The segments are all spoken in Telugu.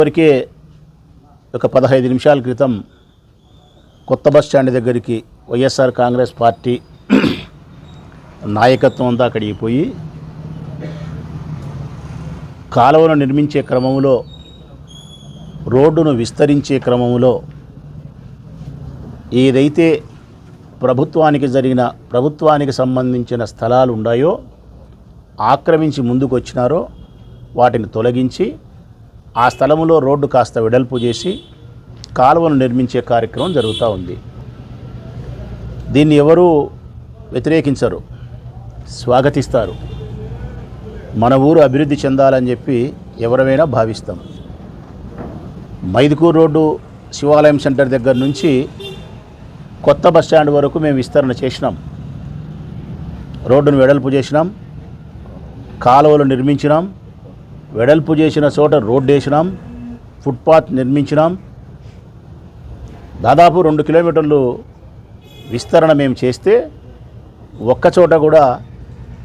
ఇప్పటికే ఒక పదహైదు నిమిషాల క్రితం కొత్త బస్ స్టాండ్ దగ్గరికి వైఎస్ఆర్ కాంగ్రెస్ పార్టీ నాయకత్వం అంతా అక్కడికి పోయి కాలువను నిర్మించే క్రమంలో రోడ్డును విస్తరించే క్రమంలో ఏదైతే ప్రభుత్వానికి జరిగిన ప్రభుత్వానికి సంబంధించిన స్థలాలు ఉన్నాయో ఆక్రమించి ముందుకు వచ్చినారో వాటిని తొలగించి ఆ స్థలంలో రోడ్డు కాస్త వెడల్పు చేసి కాలువను నిర్మించే కార్యక్రమం జరుగుతూ ఉంది. దీన్ని ఎవరూ వ్యతిరేకించరు స్వాగతిస్తారు. మన ఊరు అభివృద్ధి చెందాలని చెప్పి ఎవరమైనా భావిస్తాం. మైదుకూరు రోడ్డు శివాలయం సెంటర్ దగ్గర నుంచి కొత్త బస్ స్టాండ్ వరకు మేము విస్తరణ చేసినాం. రోడ్డును వెడల్పు చేసినాం. కాలువలు నిర్మించినాం. వెడల్పు చేసిన చోట రోడ్డు వేసినాం ఫుట్పాత్ నిర్మించినాం. దాదాపు రెండు కిలోమీటర్లు విస్తరణ మేము చేస్తే ఒక్కచోట కూడా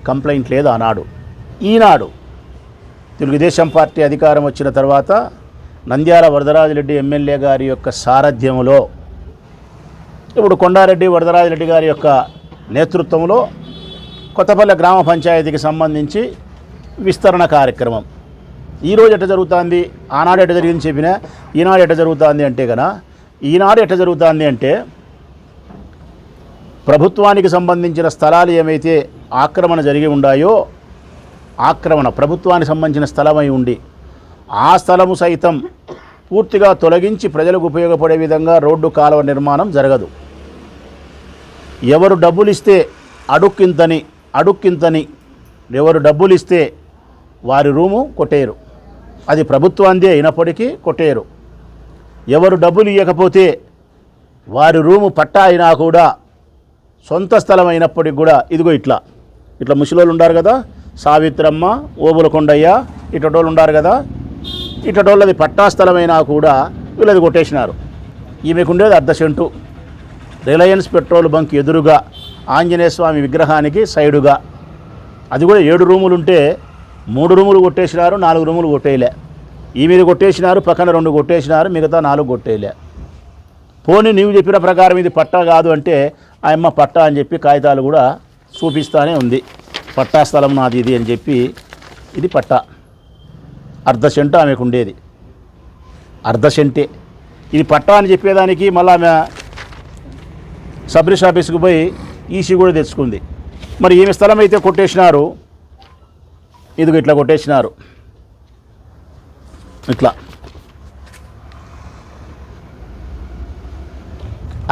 కంప్లైంట్ లేదు ఆనాడు. ఈనాడు తెలుగుదేశం పార్టీ అధికారం వచ్చిన తర్వాత నంద్యాల వరదరాజిరెడ్డి ఎమ్మెల్యే గారి యొక్క సారథ్యంలో ఇప్పుడు కొండారెడ్డి వరదరాజిరెడ్డి గారి యొక్క నేతృత్వంలో కొత్తపల్లె గ్రామ పంచాయతీకి సంబంధించి విస్తరణ కార్యక్రమం. ఈరోజు ఎట్ట జరుగుతుంది? ఆనాడు ఎట్ట జరిగింది చెప్పిన ఈనాడు ఎట్ట జరుగుతుంది అంటే కదా ఈనాడు ఎట్ట జరుగుతుంది అంటే ప్రభుత్వానికి సంబంధించిన స్థలాలు ఏమైతే ఆక్రమణ జరిగి ఉన్నాయో ఆక్రమణ ప్రభుత్వానికి సంబంధించిన స్థలమై ఉండి ఆ స్థలము సైతం పూర్తిగా తొలగించి ప్రజలకు ఉపయోగపడే విధంగా రోడ్డు కాలువ నిర్మాణం జరగదు. ఎవరు డబ్బులు ఇస్తే అడుక్కింతని అడుక్కింతని ఎవరు డబ్బులు ఇస్తే వారి రూము కొట్టేయరు. అది ప్రభుత్వాందే అయినప్పటికీ కొట్టేయరు. ఎవరు డబ్బులు ఇవ్వకపోతే వారి రూము పట్టా అయినా కూడా సొంత స్థలం అయినప్పటికి కూడా ఇదిగో ఇట్లా. ఇట్లా ముసలోళ్ళు ఉండారు కదా సావిత్రమ్మ ఓబుల కొండయ్య ఇటటోళ్ళు ఉండారు కదా ఇటటోళ్ళది పట్టా స్థలమైనా కూడా వీళ్ళది కొట్టేసినారు. ఈమెకు ఉండేది అర్ధ సెంటు. రిలయన్స్ పెట్రోల్ బంక్ ఎదురుగా ఆంజనేయ స్వామి విగ్రహానికి సైడుగా. అది కూడా ఏడు రూములు ఉంటే మూడు రూములు కొట్టేసినారు నాలుగు రూములు కొట్టేయలే. ఈ మీద కొట్టేసినారు పక్కన రెండు కొట్టేసినారు మిగతా నాలుగు కొట్టేయలే. పోనీ నీవు చెప్పిన ప్రకారం ఇది పట్టా కాదు అంటే ఆయమ్మ పట్టా అని చెప్పి కాగితాలు కూడా చూపిస్తానే ఉంది. పట్టా స్థలం నాది ఇది అని చెప్పి ఇది పట్టా. అర్ధ సెంటు ఆమెకు ఉండేది. అర్ధ సెంటే. ఇది పట్టా అని చెప్పేదానికి మళ్ళీ ఆమె సబ్రిష్ ఆఫీస్కి పోయి ఈసీ కూడా తెచ్చుకుంది. మరి ఈమె స్థలం అయితే కొట్టేసినారు ఇదిగో ఇట్లా కొట్టేసినారు. ఇట్లా.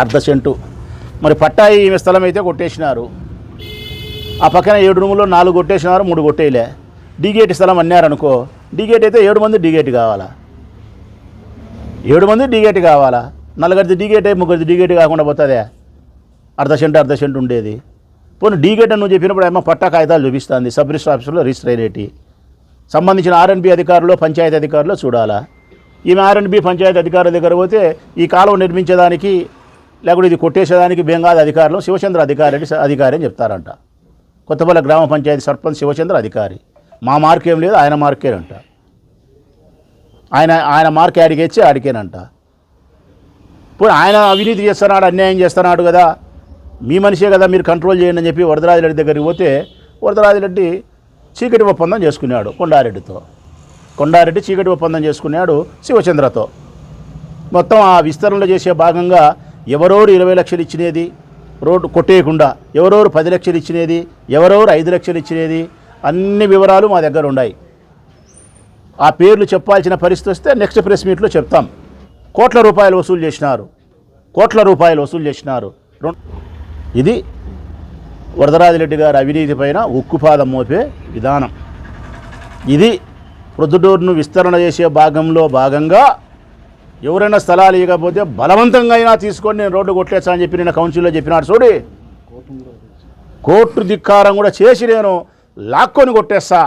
అర్ధ సెంటు. మరి పట్టాయి ఈమె స్థలం అయితే కొట్టేసినారు. ఆ పక్కన ఏడు రూములో నాలుగు కొట్టేసినారు మూడు కొట్టేయలే. డీగేట్ స్థలం అన్నారనుకో డీగేట్ అయితే ఏడు మంది డీగేట్ కావాలా? ఏడు మంది డీగేట్ కావాలా? నలుగురిది డీగేట్ ముగ్గురిది డీగేట్ కాకుండా పోతుందే? అర్ధ సెంటు అర్ధ సెంటు ఉండేది. పోనీ డీగేట్ అని నువ్వు చెప్పినప్పుడు ఏమో పట్టా కాగితాలు చూపిస్తుంది. సబ్ రిజిస్టర్ ఆఫీసులో రిజిస్టర్ అయ్యేటి సంబంధించిన ఆర్ఎన్బి అధికారులు పంచాయతీ అధికారులు చూడాలా? ఈమె ఆర్ఎన్బి పంచాయతీ అధికారుల దగ్గర పోతే ఈ కాలువ నిర్మించేదానికి లేకుంటే ఇది కొట్టేసేదానికి బెంగాల్ అధికారులు శివచంద్ర అధికారి అధికారి అని చెప్తారంట. కొత్తపల్లి గ్రామ పంచాయతీ సర్పంచ్ శివచంద్ర అధికారి. మా మార్క్ ఏం లేదు ఆయన మార్కేనంట ఆయన ఆయన మార్క్ అడిగేచ్చి ఆడికేనంట. పోనీ ఆయన అవినీతి చేస్తున్నాడు అన్యాయం చేస్తున్నాడు కదా? మీ మనిషే కదా మీరు కంట్రోల్ చేయండి అని చెప్పి వరదరాజిరెడ్డి దగ్గరికి పోతే వరదరాజిరెడ్డి చీకటి ఒప్పందం చేసుకున్నాడు కొండారెడ్డితో. కొండారెడ్డి చీకటి ఒప్పందం చేసుకున్నాడు శివచంద్రతో. మొత్తం ఆ విస్తరణలో చేసే భాగంగా ఎవరెవరు ఇరవై లక్షలు ఇచ్చినది? రోడ్డు కొట్టేయకుండా ఎవరెవరు పది లక్షలు ఇచ్చినది? ఎవరెవరు ఐదు లక్షలు ఇచ్చినది? అన్ని వివరాలు మా దగ్గర ఉన్నాయి. ఆ పేర్లు చెప్పాల్సిన పరిస్థితి వస్తే నెక్స్ట్ ప్రెస్ మీట్లో చెప్తాం. కోట్ల రూపాయలు వసూలు చేసినారు. కోట్ల రూపాయలు వసూలు చేసినారు. ఇది వరదరాజిరెడ్డి గారి అవినీతి పైన ఉక్కుపాదం మోపే విధానం. ఇది ప్రొద్దుటూరును విస్తరణ చేసే భాగంలో భాగంగా ఎవరైనా స్థలాలు ఇవ్వకపోతే బలవంతంగా అయినా తీసుకొని నేను రోడ్డు కొట్టేస్తానని చెప్పి నేను కౌన్సిల్లో చెప్పినాడు చూడి. కోర్టు ధిక్కారం కూడా చేసి నేను లాక్కొని కొట్టేస్తా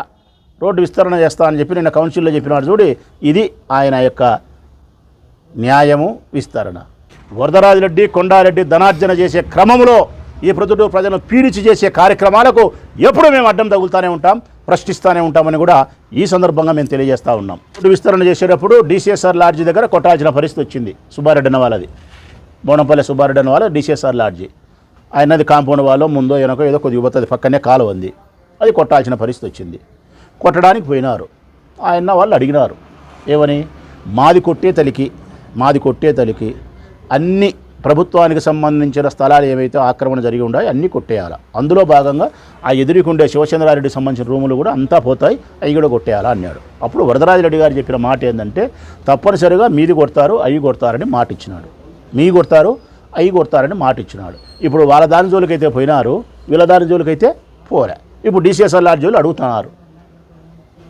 రోడ్డు విస్తరణ చేస్తా అని చెప్పి నిన్న కౌన్సిల్లో చెప్పినాడు చూడి. ఇది ఆయన యొక్క న్యాయము విస్తరణ. వరదరాజిరెడ్డి కొండారెడ్డి ధనార్జన చేసే క్రమంలో ఈ ప్రజలు ప్రజలను పీడిచి చేసే కార్యక్రమాలకు ఎప్పుడు మేము అడ్డం తగులుతూనే ఉంటాం ప్రశ్నిస్తూనే ఉంటామని కూడా ఈ సందర్భంగా మేము తెలియజేస్తా ఉన్నాం. రోడ్డు విస్తరణ చేసేటప్పుడు డిసిఎస్ఆర్ లాడ్జి దగ్గర కొట్టాల్సిన పరిస్థితి వచ్చింది సుబ్బారెడ్డి అన్న వాళ్ళది. బోనంపల్లి సుబ్బారెడ్డి అన్న వాళ్ళ డిసిఎస్ఆర్ లాడ్జి. ఆయనది కాంపౌండ్ వాళ్ళు ముందో వెనకో ఏదో కొద్ది పోతుంది పక్కనే కాలువ ఉంది. అది కొట్టాల్సిన పరిస్థితి వచ్చింది. కొట్టడానికి పోయినారు. ఆయన వాళ్ళు అడిగినారు ఏమని? మాది కొట్టే తలికి మాది కొట్టే తలికి అన్ని ప్రభుత్వానికి సంబంధించిన స్థలాలు ఏవైతే ఆక్రమణ జరిగి ఉన్నాయో అన్నీ కొట్టేయాలి. అందులో భాగంగా ఆ ఎదురుకుండే శివచంద్రారెడ్డికి సంబంధించిన రూములు కూడా అంతా పోతాయి అవి కూడా కొట్టేయాలా అన్నాడు. అప్పుడు వరదరాజరెడ్డి గారు చెప్పిన మాట ఏంటంటే తప్పనిసరిగా మీది కొడతారు అవి కొడతారని మాట ఇచ్చినాడు. మీ కొడతారు అవి కొడతారని మాట ఇచ్చినాడు. ఇప్పుడు వాళ్ళ దాని జోలికైతే పోయినారు వీళ్ళ దాని జోలికైతే పోలే. ఇప్పుడు డీసీఎస్ఆర్ లాడ్జ్ జోలు అడుగుతున్నారు.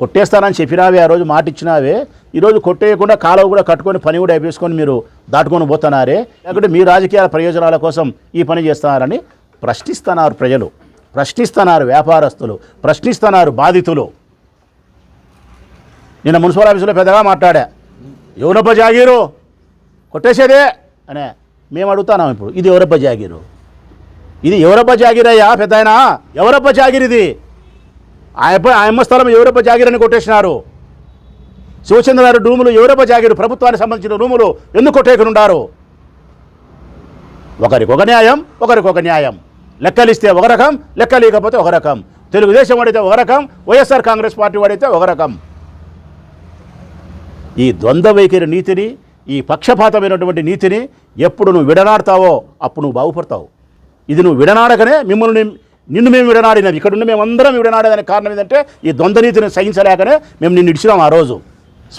కొట్టేస్తానని చెప్పినావే ఆ రోజు మాట ఇచ్చినావే ఈరోజు కొట్టేయకుండా కాలువ కూడా కట్టుకొని పని కూడా అయిపోసుకొని మీరు దాటుకొని పోతున్నారే. లేకుంటే మీ రాజకీయాల ప్రయోజనాల కోసం ఈ పని చేస్తున్నారని ప్రశ్నిస్తున్నారు ప్రజలు. ప్రశ్నిస్తున్నారు వ్యాపారస్తులు. ప్రశ్నిస్తున్నారు బాధితులు. నిన్న మున్సిపల్ ఆఫీసులో పెద్దగా మాట్లాడా. ఎవరప్ప జాగీరు? కొట్టేసేదే? అనే మేము అడుగుతున్నాం ఇప్పుడు. ఇది ఎవరప్ప జాగీరు? ఇది ఎవరప్ప జాగీరయ్యా? పెద్ద ఆయన ఎవరబ్బ జాగీర్ ఇది ఆయప్ప ఆయమ్మ స్థలం ఎవరబ్బ జాగీరని కొట్టేసినారు? శివచంద్రారు రూములు ఎవరప్ప జాగీరు? ప్రభుత్వానికి సంబంధించిన రూములు ఎందుకు కొట్టేయకునుండారు ఒకరికొక న్యాయం ఒకరికొక న్యాయం. లెక్కలిస్తే ఒక రకం లెక్కలేకపోతే ఒక రకం. తెలుగుదేశం వాడైతే ఒక రకం వైఎస్ఆర్ కాంగ్రెస్ పార్టీ వాడైతే ఒక రకం. ఈ ద్వంద్వ వైఖరి నీతిని ఈ పక్షపాతమైనటువంటి నీతిని ఎప్పుడు నువ్వు విడనాడతావో అప్పుడు నువ్వు బాగుపడతావు. ఇది నువ్వు విడనాడకనే మిమ్మల్ని నిన్ను మేము విడనాడినాం. ఇక్కడ నుండి మేమందరం విడనాడేదానికి కారణం ఏంటంటే ఈ ద్వంద్వనీతిని సహించలేకనే మేము నిన్ను ఇడిచినాం ఆ రోజు.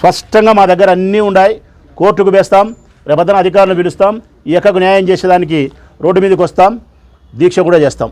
స్పష్టంగా మా దగ్గర అన్నీ ఉన్నాయి కోర్టుకు వేస్తాం రేపొద్దున అధికారులను పిలుస్తాం ఈ ఎక్కకు న్యాయం చేసేదానికి రోడ్డు మీదకి వస్తాం దీక్ష కూడా చేస్తాం.